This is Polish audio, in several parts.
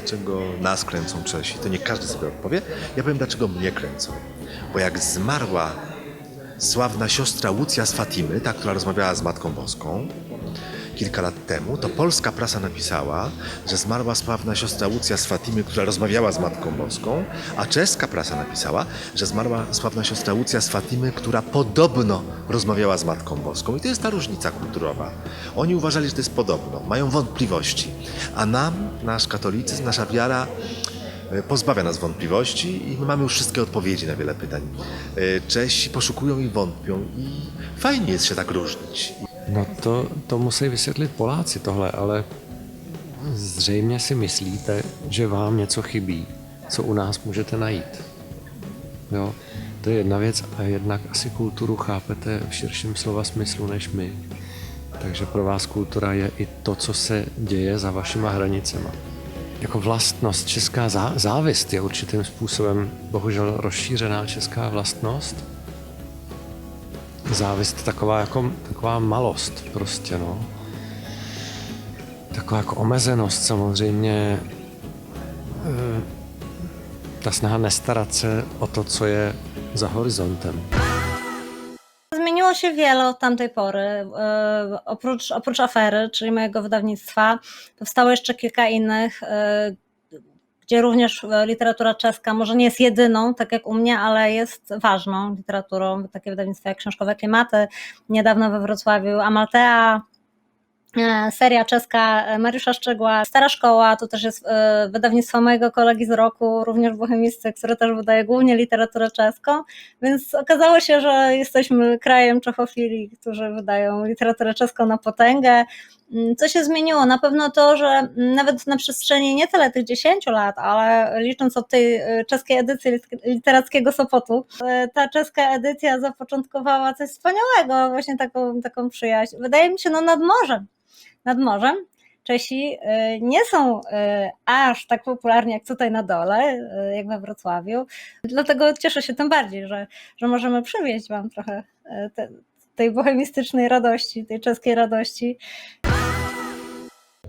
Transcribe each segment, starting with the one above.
dlaczego nas kręcą Czesi, to nie każdy sobie odpowie. Ja powiem, dlaczego mnie kręcą. Bo jak zmarła sławna siostra Łucja z Fatimy, ta, która rozmawiała z Matką Boską, kilka lat temu, to polska prasa napisała, że zmarła sławna siostra Łucja z Fatimy, która rozmawiała z Matką Boską, a czeska prasa napisała, że zmarła sławna siostra Łucja z Fatimy, która podobno rozmawiała z Matką Boską. I to jest ta różnica kulturowa. Oni uważali, że to jest podobno, mają wątpliwości, a nam, nasz katolicyzm, nasza wiara e, pozbawia nas wątpliwości i my mamy już wszystkie odpowiedzi na wiele pytań. E, Czesi poszukują i wątpią i fajnie jest się tak różnić. No to, to musí vysvětlit Poláci tohle, ale zřejmě si myslíte, že vám něco chybí, co u nás můžete najít. Jo, to je jedna věc a jednak asi kulturu chápete v širším slova smyslu než my. Takže pro vás kultura je i to, co se děje za vašima hranicema. Jako vlastnost, česká zá, závist je určitým způsobem bohužel rozšířená česká vlastnost, závist taková jako taková malost prostě, no. Taková jako omezenost samozřejmě. Eh, Ta snaha nestarat se o to, co je za horizontem. Zmieniło się wiele od tamtej pory. E, Oprócz, oprócz afery, czyli mojego wydawnictwa, powstało jeszcze kilka innych, e, gdzie również e, literatura czeska może nie jest jedyną, tak jak u mnie, ale jest ważną literaturą. Takie wydawnictwa jak Książkowe Klimaty, niedawno we Wrocławiu Amaltea, e, seria czeska Mariusza Szczegła, Stara Szkoła, to też jest e, wydawnictwo mojego kolegi z roku, również włochemistrze, które też wydaje głównie literaturę czeską, więc okazało się, że jesteśmy krajem czechofilii, którzy wydają literaturę czeską na potęgę. Mm, Co się zmieniło? Na pewno to, że nawet na przestrzeni nie tyle tych 10 lat, ale licząc od tej e, czeskiej edycji lit- literackiego Sopotu, e, ta czeska edycja zapoczątkowała coś wspaniałego, właśnie taką, taką przyjaźń. Wydaje mi się, no nad morzem. Nad morzem Czesi e, nie są aż tak popularni jak tutaj na dole, jak we Wrocławiu. Dlatego cieszę się tym bardziej, że, że możemy przywieźć Wam trochę te, tej bohemistycznej radości, tej czeskiej radości.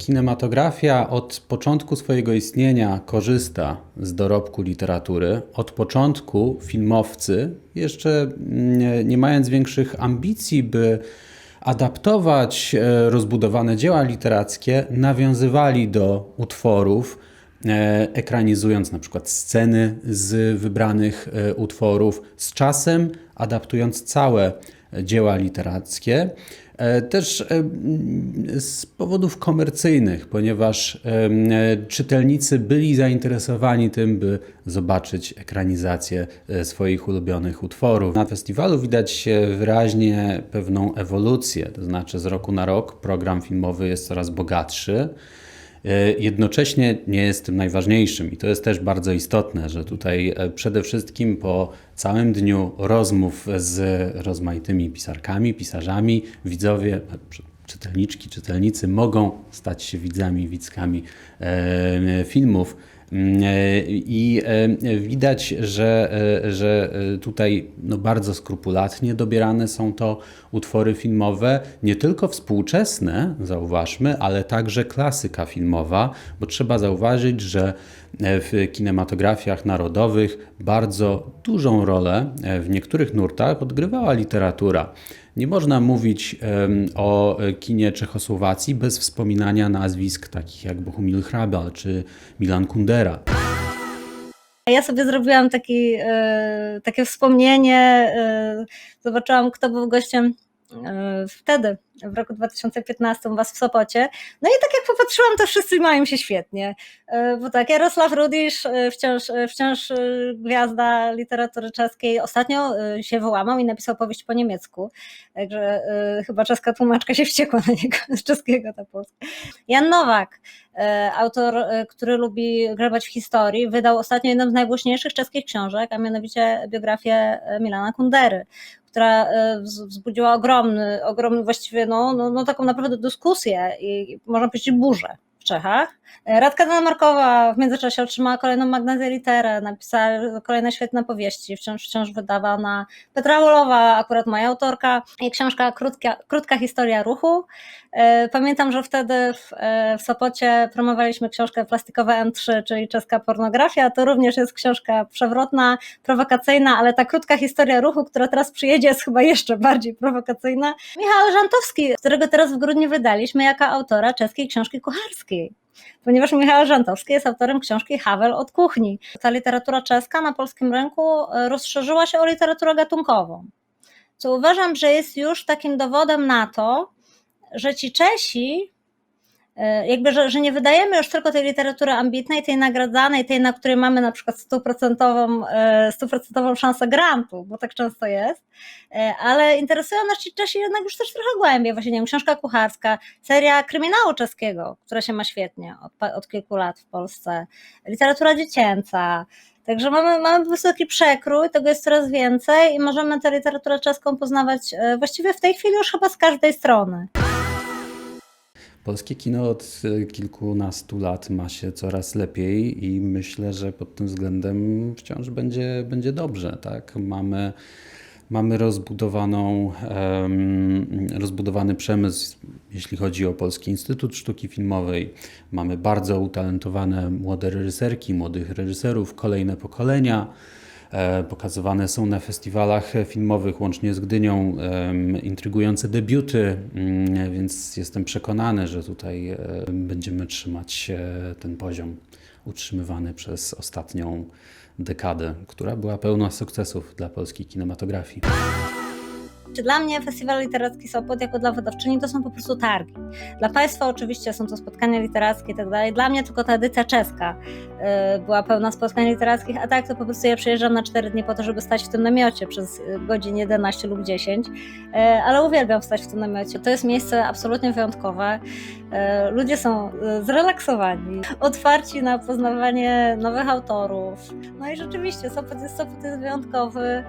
Kinematografia od początku swojego istnienia korzysta z dorobku literatury. Od początku filmowcy, jeszcze nie, nie mając większych ambicji, by adaptować e, rozbudowane dzieła literackie, nawiązywali do utworów, e, ekranizując na przykład sceny z wybranych e, utworów, z czasem adaptując całe dzieła literackie. E, Też e, z powodów komercyjnych, ponieważ e, czytelnicy byli zainteresowani tym, by zobaczyć ekranizację swoich ulubionych utworów. Na festiwalu widać wyraźnie pewną ewolucję, to znaczy z roku na rok program filmowy jest coraz bogatszy. E, Jednocześnie nie jest tym najważniejszym i to jest też bardzo istotne, że tutaj e, przede wszystkim po całym dniu rozmów z rozmaitymi pisarkami, pisarzami, widzowie, czytelniczki, czytelnicy mogą stać się widzami, widzkami e, filmów. Mm, e, I e, widać, że, że tutaj no, bardzo skrupulatnie dobierane są to utwory filmowe, nie tylko współczesne, zauważmy, ale także klasyka filmowa, bo trzeba zauważyć, że w kinematografiach narodowych bardzo dużą rolę w niektórych nurtach odgrywała literatura. Nie można mówić o kinie Czechosłowacji bez wspominania nazwisk takich jak Bohumil Hrabal czy Milan Kundera. Ja sobie zrobiłam taki, e, takie wspomnienie, e, zobaczyłam, kto był gościem wtedy, w roku 2015 u Was w Sopocie. No i tak jak popatrzyłam, to wszyscy mają się świetnie. E, Bo tak, Jarosław Rudisz, e, wciąż, e, wciąż e, gwiazda literatury czeskiej, ostatnio e, się wyłamał i napisał powieść po niemiecku. Także e, chyba czeska tłumaczka się wściekła na niego, z czeskiego na polski. Jan Nowak, e, autor, e, który lubi grzebać w historii, wydał ostatnio jedną z najgłośniejszych czeskich książek, a mianowicie biografię e, Milana Kundery, która e, wz- wzbudziła ogromny, ogromny właściwie, no, no, no taką naprawdę dyskusję i można powiedzieć burzę w Czechach. E, Radka Danamarkowa w międzyczasie otrzymała kolejną magnezję literę, napisała kolejne świetne powieści, wciąż, wciąż wydawana. Petra Wolowa, akurat moja autorka, i książka Krótka, Krótka historia ruchu. E, Pamiętam, że wtedy w, e, w Sopocie promowaliśmy książkę Plastikowe M3, czyli czeska pornografia. To również jest książka przewrotna, prowokacyjna, ale ta krótka historia ruchu, która teraz przyjedzie, jest chyba jeszcze bardziej prowokacyjna. Michał Żantowski, którego teraz w grudniu wydaliśmy jako autora czeskiej książki kucharskiej. Ponieważ Michał Żantowski jest autorem książki Havel od kuchni. Ta literatura czeska na polskim rynku e, rozszerzyła się o literaturę gatunkową. Co uważam, że jest już takim dowodem na to, że ci Czesi, e, jakby, że, że nie wydajemy już tylko tej literatury ambitnej, tej nagradzanej, tej, na której mamy na przykład stuprocentową, e, stuprocentową szansę grantu, bo tak często jest, e, ale interesują nas ci Czesi jednak już też trochę głębiej, właśnie nie wiem, książka kucharska, seria kryminału czeskiego, która się ma świetnie od, od kilku lat w Polsce, literatura dziecięca, Także mamy, mamy taki przekrój, tego jest coraz więcej i możemy tę literaturę czeską poznawać właściwie w tej chwili już chyba z każdej strony. Polskie kino od e, kilkunastu lat ma się coraz lepiej i myślę, że pod tym względem wciąż będzie, będzie dobrze. Tak? Mamy, mamy rozbudowaną, em, rozbudowany przemysł, jeśli chodzi o Polski Instytut Sztuki Filmowej. Mamy bardzo utalentowane młode reżyserki, młodych reżyserów, kolejne pokolenia. E, Pokazywane są na festiwalach filmowych, łącznie z Gdynią, intrygujące debiuty, mm, więc jestem przekonany, że tutaj e, będziemy trzymać e, ten poziom utrzymywany przez ostatnią dekadę, która była pełna sukcesów dla polskiej kinematografii. Czy Dla mnie Festiwal Literacki Sopot jako dla wydawczyni to są po prostu targi. Dla Państwa oczywiście są to spotkania literackie i tak dalej. Dla mnie tylko ta edycja czeska y, była pełna spotkań literackich, a tak to po prostu ja przyjeżdżam na 4 dni po to, żeby stać w tym namiocie przez y, godzin 11 lub 10, y, ale uwielbiam stać w tym namiocie. To jest miejsce absolutnie wyjątkowe. Ludzie są zrelaksowani, otwarci na poznawanie nowych autorów. No i rzeczywiście Sopot jest, Sopot jest wyjątkowy.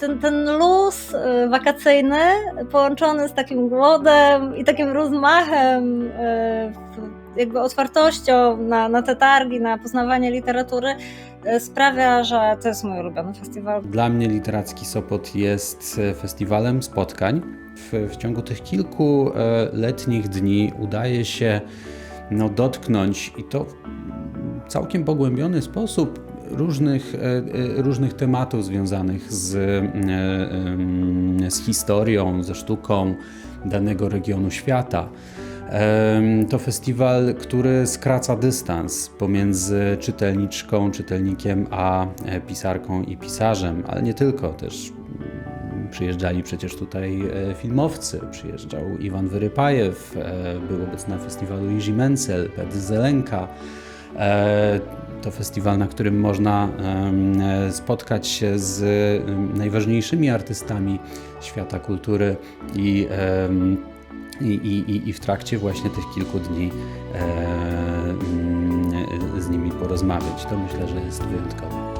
Ten, ten luz y, wakacyjny połączony z takim głodem i takim rozmachem, y, jakby otwartością na, na te targi, na poznawanie literatury y, sprawia, że to jest mój ulubiony festiwal. Dla mnie Literacki Sopot jest festiwalem spotkań. W, w ciągu tych kilku e, letnich dni udaje się no, dotknąć i to w całkiem pogłębiony sposób różnych, e, e, różnych tematów związanych z, e, z historią, ze sztuką danego regionu świata. To festiwal, który skraca dystans pomiędzy czytelniczką, czytelnikiem, a pisarką i pisarzem, ale nie tylko, też przyjeżdżali przecież tutaj filmowcy, przyjeżdżał Iwan Wyrypajew, był obecny na festiwalu Jiří Mencel, Petr Zelenka. E, To festiwal, na którym można e, spotkać się z najważniejszymi artystami świata kultury i i, i, i- w trakcie właśnie tych kilku dni e, mm, z nimi porozmawiać. To myślę, że jest wyjątkowe.